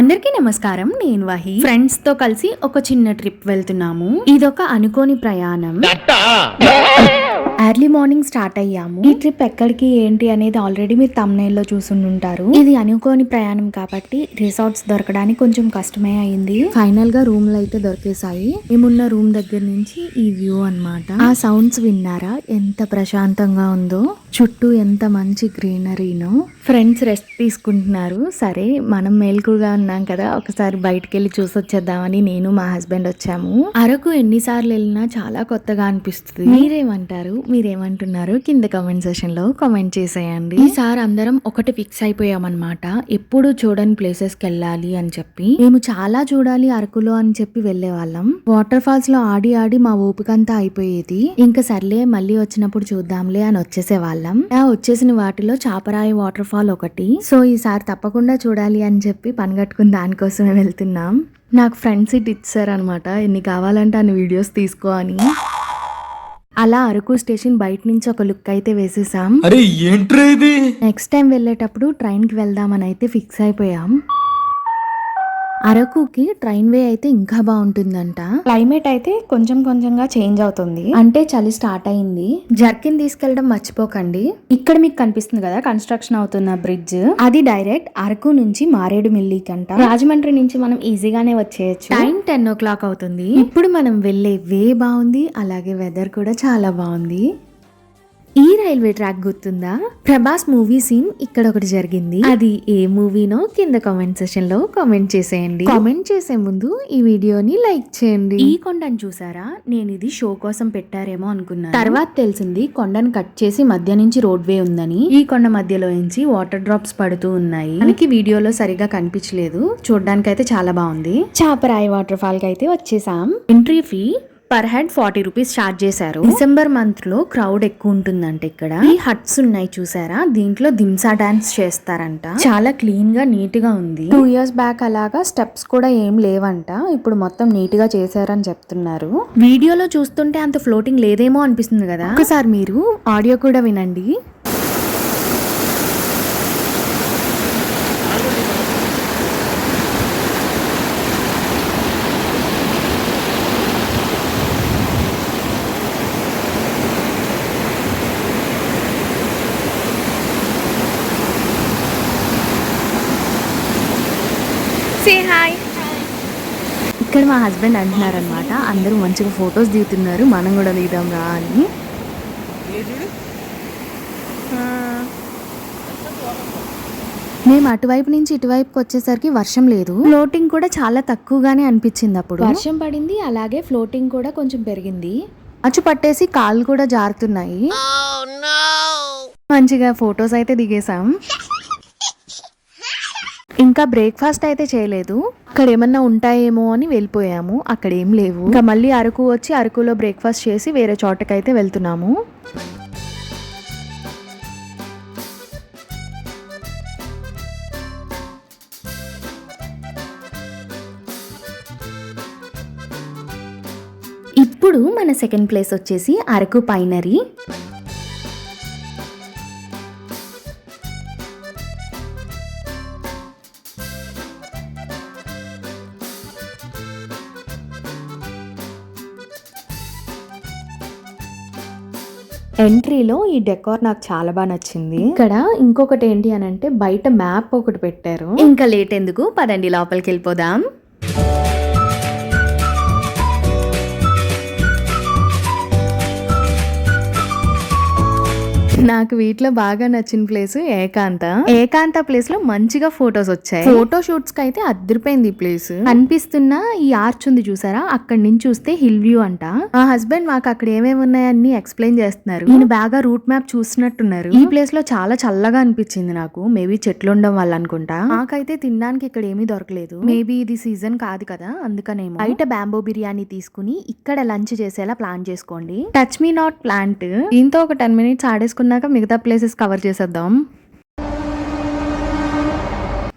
అందరికీ నమస్కారం నేను వాహి. ఫ్రెండ్స్తో కలిసి ఒక చిన్న ట్రిప్ వెళ్తున్నాము. ఇదొక అనుకోని ప్రయాణం. ఎర్లీ మార్నింగ్ స్టార్ట్ అయ్యాము. ఈ ట్రిప్ ఎక్కడికి ఏంటి అనేది ఆల్రెడీ మీరు తమ్నైల్లో చూసుంటారు ఇది అనుకోని ప్రయాణం కాబట్టి రిసార్ట్స్ దొరకడానికి కొంచెం కష్టమే అయింది. ఫైనల్గా రూమ్లు అయితే దొరికేసాయి మేమున్న రూమ్ దగ్గర నుంచి ఈ వ్యూ అన్నమాట. ఆ సౌండ్స్ విన్నారా? ఎంత ప్రశాంతంగా ఉందో. చుట్టూ ఎంత మంచి గ్రీనరీనో ఫ్రెండ్స్ రెస్ట్ తీసుకుంటున్నారు. సరే మనం మేల్కుగా ఉన్నాం కదా. ఒకసారి బయటికి వెళ్ళి చూసొచ్చేద్దామని నేను మా హస్బెండ్ వచ్చాము. అరకు ఎన్నిసార్లు వెళ్ళినా చాలా కొత్తగా అనిపిస్తుంది. మీరేమంటారు? మీరేమంటున్నారు? కింద కమెంట్ సెషన్లో కామెంట్ చేసేయండి. ఈసారి అందరం ఒకటి ఫిక్స్ అయిపోయామన్నమాట. ఎప్పుడు చూడని ప్లేసెస్కి వెళ్ళాలి అని చెప్పి. మేము చాలా చూడాలి అరకులో అని చెప్పి వెళ్ళే వాళ్ళం వాటర్ ఫాల్స్లో ఆడి ఆడి మా ఓపికంతా అయిపోయేది. ఇంకా సర్లే మళ్ళీ వచ్చినప్పుడు చూద్దాంలే అని వచ్చేసే వాళ్ళం ఆ వచ్చేసిన వాటిలో చాపరాయి వాటర్ ఫాల్ ఒకటి. సో ఈసారి తప్పకుండా చూడాలి అని చెప్పి పనిగట్టుకుని దానికోసమే వెళ్తున్నాం. నాకు ఫ్రెండ్ సీట్ ఇచ్చారనమాట ఎన్ని కావాలంటే అన్ని వీడియోస్ తీసుకో అని. అలా అరకు స్టేషన్ బయట నుంచి ఒక లుక్ అయితే వేసేసాం. అరే ఏంట్రా ఇది? నెక్స్ట్ టైం వెళ్ళేటప్పుడు ట్రైన్కి వెళ్దామని అయితే ఫిక్స్ అయిపోయాం. అరకుకి ట్రైన్ వే అయితే ఇంకా బాగుంటుందంట. క్లైమేట్ అయితే కొంచెం కొంచెంగా చేంజ్ అవుతుంది. అంటే చలి స్టార్ట్ అయింది. జర్కిన్ తీసుకెళ్ళడం మర్చిపోకండి. ఇక్కడ మీకు కనిపిస్తుంది కదా కన్స్ట్రక్షన్ అవుతున్న బ్రిడ్జ్. అది డైరెక్ట్ అరకు నుంచి మారేడు మిల్లి కంట రాజమండ్రి నుంచి మనం ఈజీగానే వచ్చేయచ్చు. టైం టెన్ ఓ క్లాక్ అవుతుంది. ఇప్పుడు మనం వెళ్ళే వే బాగుంది అలాగే వెదర్ కూడా చాలా బాగుంది. ఈ రైల్వే ట్రాక్ గుర్తుందా? ప్రభాస్ మూవీ సీన్ ఇక్కడ ఒకటి జరిగింది. అది ఏ మూవీనో కింద కామెంట్ సెషన్లో కామెంట్ చేసేయండి. కామెంట్ చేసే ముందు ఈ వీడియోని లైక్ చేయండి. ఈ కొండను చూసారా? నేను ఇది షో కోసం పెట్టారేమో అనుకున్నాను. తర్వాత తెలిసింది కొండను కట్ చేసి మధ్య నుంచి రోడ్ వే ఉందని. ఈ కొండ మధ్యలో నుంచి వాటర్ డ్రాప్స్ పడుతూ ఉన్నాయి. మనకి వీడియోలో సరిగా కనిపించలేదు. చూడడానికి అయితే చాలా బాగుంది. చాపరాయి వాటర్ ఫాల్కి అయితే వచ్చేసాం. Entry fee per head forty rupees charge చేశారు. డిసెంబర్ మంత్లో క్రౌడ్ ఎక్కువ ఉంటుందంట ఇక్కడ. ఈ హట్స్ ఉన్నాయి చూసారా? దీంట్లో దింసా డాన్స్ చేస్తారంట. చాలా క్లీన్గా నీట్గా ఉంది. టూ ఇయర్స్ బ్యాక్ అలాగా స్టెప్స్ కూడా ఏం లేవంట. ఇప్పుడు మొత్తం నీట్గా చేశారని చెప్తున్నారు. వీడియోలో చూస్తుంటే అంత ఫ్లోటింగ్ లేదేమో అనిపిస్తుంది కదా? ఒకసారి మీరు ఆడియో కూడా వినండి. సే హాయ్ ఇక్కడ మా హస్బెండ్ అంటున్నారనమాట అందరూ మంచిగా ఫొటోస్ దిగుతున్నారు. మనం కూడా దిగుదాం రా అని. మేము అటువైపు నుంచి ఇటువైపుకి వచ్చేసరికి వర్షం లేదు. ఫ్లోటింగ్ కూడా చాలా తక్కువగానే అనిపించింది అప్పుడు. వర్షం పడింది అలాగే ఫ్లోటింగ్ కూడా కొంచెం పెరిగింది. అచ్చు పట్టేసి కాళ్ళు కూడా జారుతున్నాయి. మంచిగా ఫొటోస్ అయితే దిగేసాం ఇంకా బ్రేక్ఫాస్ట్ అయితే చేయలేదు. అక్కడ ఏమన్నా ఉంటాయేమో అని వెళ్ళిపోయాము. అక్కడ ఏం లేవు. ఇంకా మళ్ళీ అరకు వచ్చి అరకులో బ్రేక్ఫాస్ట్ చేసి వేరే చోటకైతే వెళ్తున్నాము. ఇప్పుడు మన సెకండ్ ప్లేస్ వచ్చేసి అరకు పైనరీ. ఎంట్రీలో ఈ డెకోర్ నాకు చాలా బాగా నచ్చింది. ఇక్కడ ఇంకొకటి ఏంటి అని అంటే బయట మ్యాప్ ఒకటి పెట్టారు. ఇంకా లేట్ ఎందుకు? పదండి లోపలికి వెళ్ళిపోదాం. నాకు వీటిలో బాగా నచ్చిన ప్లేస్ ఏకాంత. ఏకాంత ప్లేస్లో మంచిగా ఫొటోస్ వచ్చాయి. ఫోటో షూట్స్కి అయితే అదిరిపోయింది ఈ ప్లేస్ కనిపిస్తున్న ఈ ఆర్చ్ ఉంది చూసారా? అక్కడి నుంచి చూస్తే హిల్ వ్యూ అంట. మా హస్బెండ్ మాకు అక్కడ ఏమేమి ఉన్నాయని ఎక్స్ప్లెయిన్ చేస్తున్నారు. ఈయన బాగా రూట్ మ్యాప్ చూస్తున్నట్టున్నారు ఈ ప్లేస్లో చాలా చల్లగా అనిపించింది నాకు. మేబీ చెట్లు ఉండడం వల్ల అనుకుంటా. నాకైతే తినడానికి ఇక్కడ ఏమీ దొరకలేదు. మేబీ ఇది సీజన్ కాదు కదా అందుకనేమో. బయట బ్యాంబో బిర్యానీ తీసుకుని ఇక్కడ లంచ్ చేసేలా ప్లాన్ చేసుకోండి. టచ్ మీ నాట్ ప్లాంట్ దీంతో ఒక టెన్ మినిట్స్ ఆడేసుకున్నాక మిగతా ప్లేసెస్ కవర్ చేసేద్దాం.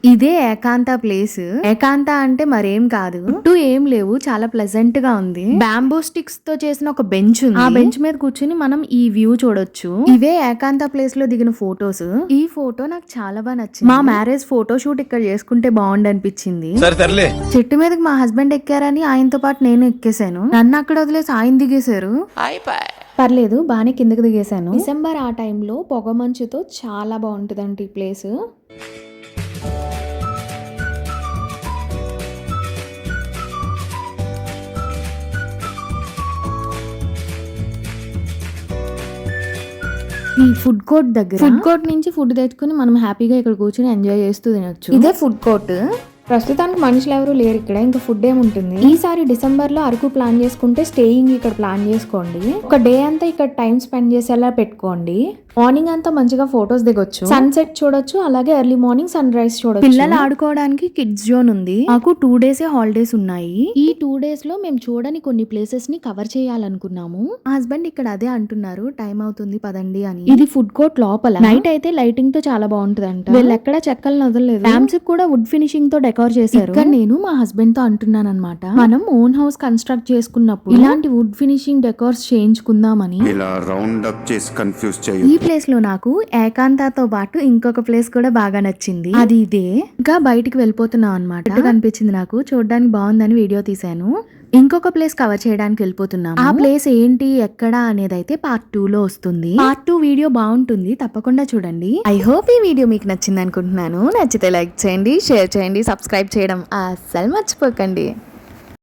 ఇదే ఏకాంత ప్లేస్. ఏకాంత అంటే మరేం కాదు. చుట్టూ ఏం లేవు చాలా ప్లెజెంట్గా ఉంది. బ్యాంబూ స్టిక్స్తో చేసిన ఒక బెంచ్ ఉంది. ఆ బెంచ్ మీద కూర్చుని మనం ఈ వ్యూ చూడొచ్చు. ఇవే ఏకాంత ప్లేస్లో దిగిన ఫోటోస్ ఈ ఫోటో నాకు చాలా బాగా నచ్చింది. మా మ్యారేజ్ ఫోటో షూట్ ఇక్కడ చేసుకుంటే బాగుండు అనిపించింది. సరే తరలే చెట్టు మీదకి మా హస్బెండ్ ఎక్కారని ఆయనతో పాటు నేను ఎక్కేసాను నన్ను అక్కడ వదిలేసి ఆయన దిగేశారు. పర్లేదు బాగానే కిందకి దిగేశాను. డిసెంబర్ ఆ టైంలో పొగ మంచుతో చాలా బాగుంటుందంట ఈ ప్లేస్ ఈ ఫుడ్ కోర్ట్ దగ్గర ఫుడ్ కోర్ట్ నుంచి ఫుడ్ తెచ్చుకుని మనం హ్యాపీగా ఇక్కడ కూర్చొని ఎంజాయ్ చేస్తూ తినొచ్చు. ఇదే ఫుడ్ కోర్ట్. ప్రస్తుతానికి మనుషులు ఎవరు లేరు ఇక్కడ ఇంకా ఫుడ్ ఏముంటుంది? ఈసారి డిసెంబర్లో అరకు ప్లాన్ చేసుకుంటే స్టేయింగ్ ఇక్కడ ప్లాన్ చేసుకోండి. ఒక డే అంతా ఇక్కడ టైం స్పెండ్ చేసేలా పెట్టుకోండి. మార్నింగ్ అంతా మంచిగా ఫొటోస్ దిగొచ్చు. సన్సెట్ చూడొచ్చు అలాగే ఎర్లీ మార్నింగ్ సన్ రైజ్ చూడొచ్చు. పిల్లలు ఆడుకోవడానికి కిడ్స్ జోన్ ఉంది. మాకు టూ డేస్ హాలిడేస్ ఉన్నాయి. ఈ టూ డేస్లో మేము చూడని కొన్ని ప్లేసెస్ని కవర్ చేయాలనుకున్నాము. హస్బెండ్ ఇక్కడ అదే అంటున్నారు టైం అవుతుంది పదండి అని. ఇది ఫుడ్ కోర్ట్ లోపల. నైట్ అయితే లైటింగ్తో చాలా బాగుంటుంది అంట వీళ్ళు ఎక్కడ చెక్కలు వదలలేదు ర్యామ్స్ కూడా వుడ్ ఫినిషింగ్తో డెకోర్ చేశారు? ఇక్కడ నేను మా హస్బెండ్తో అంటున్నాను అనమాట మనం ఓన్ హౌస్ కన్స్ట్రక్ట్ చేసుకున్నప్పుడు ఇలాంటి వుడ్ ఫినిషింగ్ డెకోర్స్ చేయించుకుందామని ఇలా రౌండ్ అప్ చేసి కన్ఫ్యూజ్ చేయ ఈ ప్లేస్లో నాకు ఏకాంతతో పాటు ఇంకొక ప్లేస్ కూడా బాగా నచ్చింది. అది ఇదే. ఇంకా బయటికి వెళ్ళిపోతున్నాం అనమాట కనిపించింది నాకు. చూడడానికి బాగుందని వీడియో తీశాను. ఇంకొక ప్లేస్ కవర్ చేయడానికి వెళ్ళిపోతున్నాం ఆ ప్లేస్ ఏంటి ఎక్కడ అనేది అయితే పార్ట్ టూ లో వస్తుంది. పార్ట్ టూ వీడియో బాగుంటుంది తప్పకుండా చూడండి. ఐ హోప్ ఈ వీడియో మీకు నచ్చింది అనుకుంటున్నాను నచ్చితే లైక్ చేయండి షేర్ చేయండి సబ్స్క్రైబ్ చేయడం అస్సలు మర్చిపోకండి.